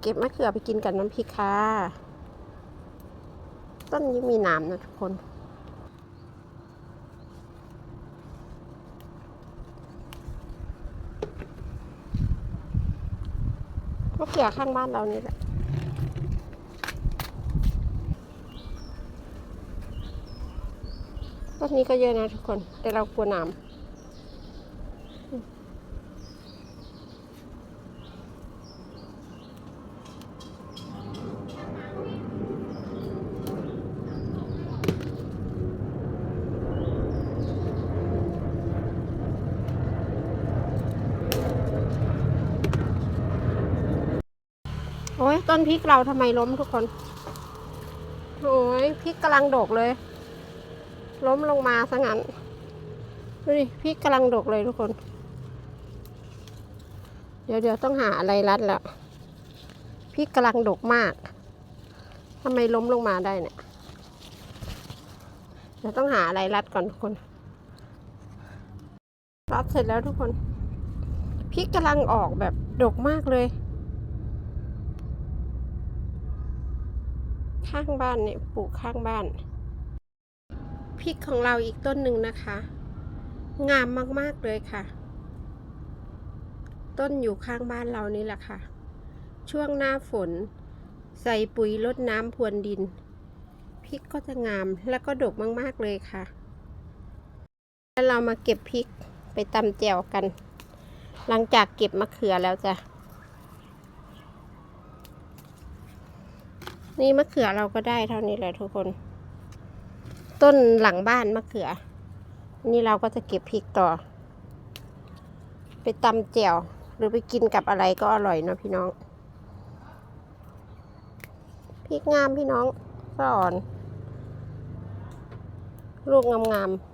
เก็บมะเขือไปกินกับน้ำพริกค่ะ ต้นนี้มีนามนะทุกคน มะเขือข้างบ้านเรานี่แหละต้นนี้ก็เยอะนะทุกคน แต่เรากลัวหนา โอ้ยต้นพริกเราทำไมล้มทุกคน โอ้ยพริกกำลังดกเลย ล้มลงมาซะงั้น ดูดิพริกกำลังดกเลยทุกคน เดี๋ยวเดี๋ยวต้องหาอะไรรัดแล้วพริกกำลังดกมากทำไมล้มลงมาได้เนี่ยเดี๋ยวต้องหาอะไรรัดก่อนทุกคน รัดเสร็จแล้วทุกคนพริกกำลังออกแบบดกมากเลย ข้างบ้านเนี่ยปลูกข้างบ้าน พริกของเราอีกต้นหนึ่งนะคะ งามมากๆเลยค่ะ ต้นอยู่ข้างบ้านเรานี่แหละค่ะ ช่วงหน้าฝน ใส่ปุ๋ยลดน้ำพรวนดิน พริกก็จะงามแล้วก็ดกมากๆเลยค่ะ แล้วเรามาเก็บพริกไปตำแจ่วกัน หลังจากเก็บมะเขือแล้วจ้ะ นี่มะเขือเราก็ได้เท่านี้แหละทุกคน ต้นหลังบ้านมะเขือ นี่เราก็จะเก็บพริกต่อ ไปตำแจ่วหรือไปกินกับอะไรก็อร่อยเนาะพี่น้องพริกงามพี่น้องสะอ่อน ลูกงามๆ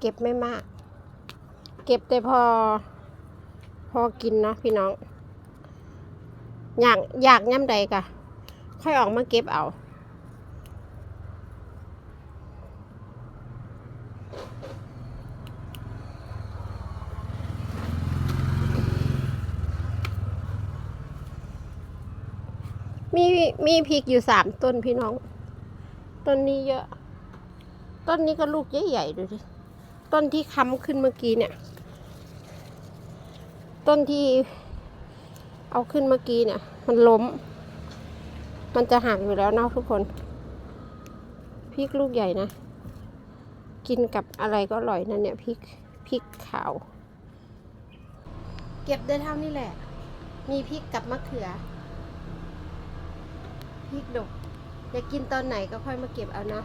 เก็บไม่มาก เก็บแต่พอ พอกินเนาะพี่น้อง อยากอยากย่ำใดกะ ค่อยออกมาเก็บเอามีมีพริกอยู่สามต้นพี่น้อง ต้นนี้เยอะ ต้นนี้ก็ลูกใหญ่ๆดูดิ ต้นที่ค้ำขึ้นเมื่อกี้เนี่ย ต้นที่เอาขึ้นเมื่อกี้เนี่ย มันล้ม มันจะหักอยู่แล้วเนาะทุกคนพริกลูกใหญ่นะ กินกับอะไรก็อร่อยนะเนี่ยพริกพริกขาว เก็บได้เท่านี้แหละ มีพริกกับมะเขือพริกดกอยากกินตอนไหนก็ค่อยมาเก็บเอานะ